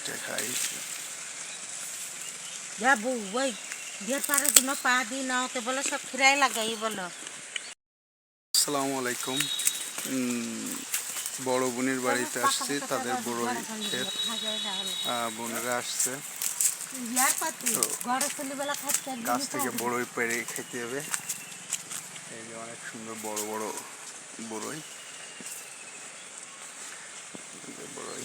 এটা খাই যাব ওই বিয়ের পাড়ার জন্য পা দিই না ওতে বলে সব ফিরাই লাগাই বলো। আসসালামু আলাইকুম। বড় বোনের বাড়িতে আসছি তাদের বড় ক্ষেত। বোনেরা আসছে। তো, গাছ থেকে বড়ই পেরে খেতে হবে। এই যে অনেক সুন্দর বড় বড় বড়ই। বড়ই।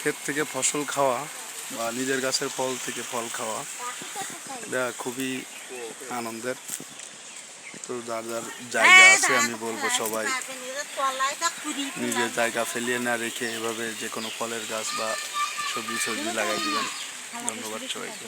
ক্ষেত থেকে ফসল খাওয়া বা নিজের গাছের ফল থেকে ফল খাওয়া এটা খুবই আনন্দের। তো যার যার জায়গা আছে আমি বলব সবাই নিজের জায়গা ফেলিয়ে না রেখে এভাবে যে কোনো ফলের গাছ বা সবজি সবজি লাগাই দিবেন। ধন্যবাদ সবাইকে।